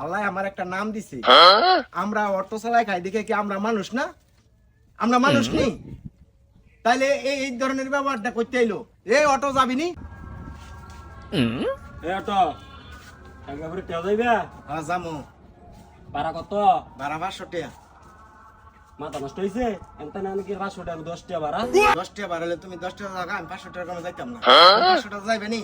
আল্লাহ আমার একটা নাম দিছে। আমরা অটো চালাই খাই দেখে কি আমরা মানুষ না? আমরা মানুষ নেই। তাইলে এই এই ধরনের ব্যবহারটা করতে এলো এ অটো যাবি নি? এ তো একেবারে যাইবে? হ্যাঁ যামু। পারা কত? বারা পাঁচশো টাকা। মাথা নষ্ট হয়েছে এনতে না আমি কি পাঁচশো টাকা দশ টাকা ভাড়া। দশ টাকা বাড়ালে তুমি দশ টাকা টাকা আমি পাঁচশো টাকা কমে যাইতাম না। পাঁচশো টাকা যাইবে নি?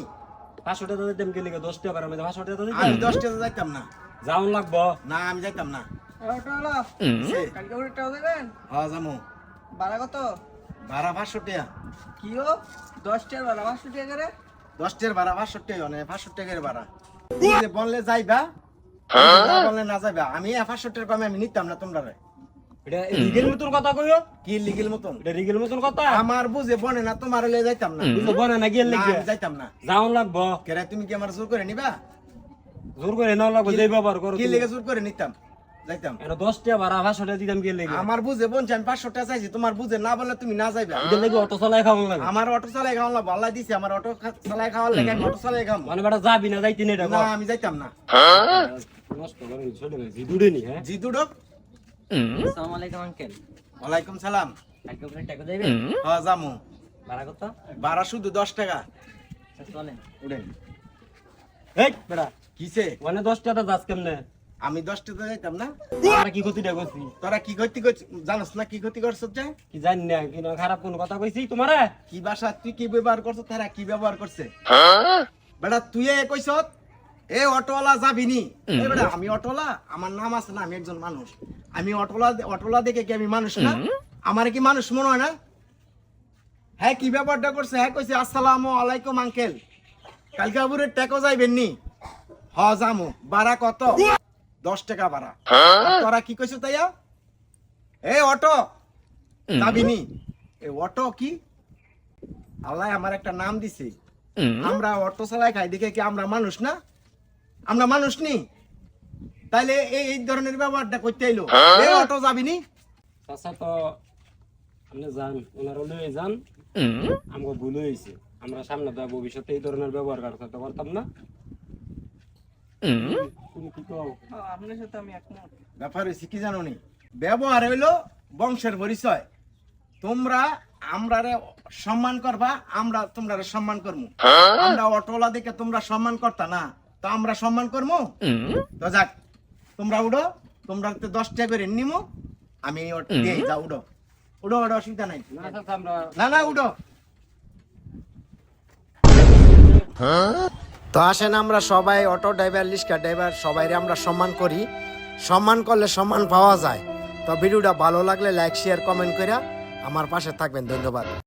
পাঁচশো টাকা দিতাম গেলে দশ টাকা ভাড়া আমি পাঁচশো টাকা আমি দশ টাকা যাইতাম না। যাওন লাগবো। না আমি যাইতাম না। কালকে দেবেন হ্যাঁ যামু ভাড়া কত? বারা পাঁচশো টাকা কি দশ টাকার ভাড়া পাঁচশো টাকা করে? দশ টাকার ভাড়া পাঁচশো টাকা মানে পাঁচশো টাকার ভাড়া। বললে যাইবা না বললে না যাইবা আমি পাঁচশো কমে আমি নিতাম না তোমরা এটা রিগেল মতন কথা কইও? কি লিগেল মতন? এটা রিগেল মতন কথা? আমার বুঝে বনে না তোমার যাইতাম না। বুঝো বনে না গিয়ে না, যাইতাম না। যাওন লাগবো। কেরা তুমি কি আমার জোর করে নিবা? জোর করে নাও লাগবো যে ব্যবহার করো কি লেগে জোর করে নিতাম? যাইতাম। এটা দশ টাকা ভাড়া পাঁচশো টাকা দিতাম গিয়ে লেগে। আমার বুঝে বলছি আমি পাঁচশো টাকা চাইছি তোমার বুঝে না বললে তুমি না যাইবা। এটা লেগে অটো চালাই খাওয়ান লাগে। আমার অটো চালাই খাওয়া লাগবো আল্লাহ দিছে আমার অটো চালাই খাওয়ার লেগে আমি অটো চালাই খাব মানে বেটা যাবি না যাইতি না না আমি যাইতাম না। নষ্ট করে নি হ্যাঁ? আসসালামু আলাইকুম আঙ্কেল ওয়ালাইকুম সালাম। করে টাকা হ্যাঁ যামু। ভাড়া কত? ভাড়া শুধু দশ টাকা। আচ্ছা, চলেন। উঠেন। এই বেটা। কিসে? মানে দশ টাকা যাস কেমনে? আমি দশ টাকা যাইতাম না? আমরা কি ক্ষতিটা করছি তোরা কি ক্ষতি করছিস জানোস না কি ক্ষতি করছিস যে? কি জানি না কি খারাপ কোন কথা কইছি তোমারে? কি ভাষা তুই কি ব্যবহার করছিস তারা কি ব্যবহার করছে? বেটা তুই এ কইস এ অটোওয়ালা যাবি নি। এ বেটা আমি অটোওয়ালা আমার নাম আছে না আমি একজন মানুষ। আমি অটোওয়ালা অটোওয়ালা দেখে কি আমি মানুষ না? আমার কি মানুষ মনে হয় না? হ্যাঁ কি ব্যাপারটা করছে? হ্যাঁ কইছে আসসালামু আলাইকুম আঙ্কেল। কালকে আবুরে টেকো যাইবেন নি। হ জামু ভাড়া কত? দশ টাকা ভাড়া। তোরা কি কইছো তাইয়া? এ অটো। যাবি নি এ অটো কি? আল্লাহ আমার একটা নাম দিছে। আমরা অটো চালাই খাই দেখে কি আমরা মানুষ না? আমরা মানুষ নি? তাইলে এই এই ধরনের ব্যবহারটা করতে এলো এই অটো যাবি নি চাচা তো আপনি যান ওনারা লয়ে যান। আমাকে ভুল হয়েছে আমরা সামনে তো ভবিষ্যতে এই ধরনের ব্যবহার করতে পারতাম না তুমি কি কও আপনার সাথে আমি একমত ব্যাপার হয়েছে কি জানো নি ব্যবহার হইল বংশের পরিচয়। তোমরা আমরারে সম্মান করবা আমরা তোমরা সম্মান করব আমরা অটোলা দেখে তোমরা সম্মান করতা না তো আমরা সম্মান করব তো যাক তোমরা উঠো তোমরা তো দশ টাকা করে নিমো আমি দিয়ে যা উঠো উঠো উঠো অসুবিধা নাই। না না না উঠো তো আসেন আমরা সবাই অটো ড্রাইভার রিক্সা ড্রাইভার সবাই আমরা সম্মান করি। সম্মান করলে সম্মান পাওয়া যায়। তো ভিডিওটা ভালো লাগলে লাইক শেয়ার কমেন্ট করে আমার পাশে থাকবেন। ধন্যবাদ।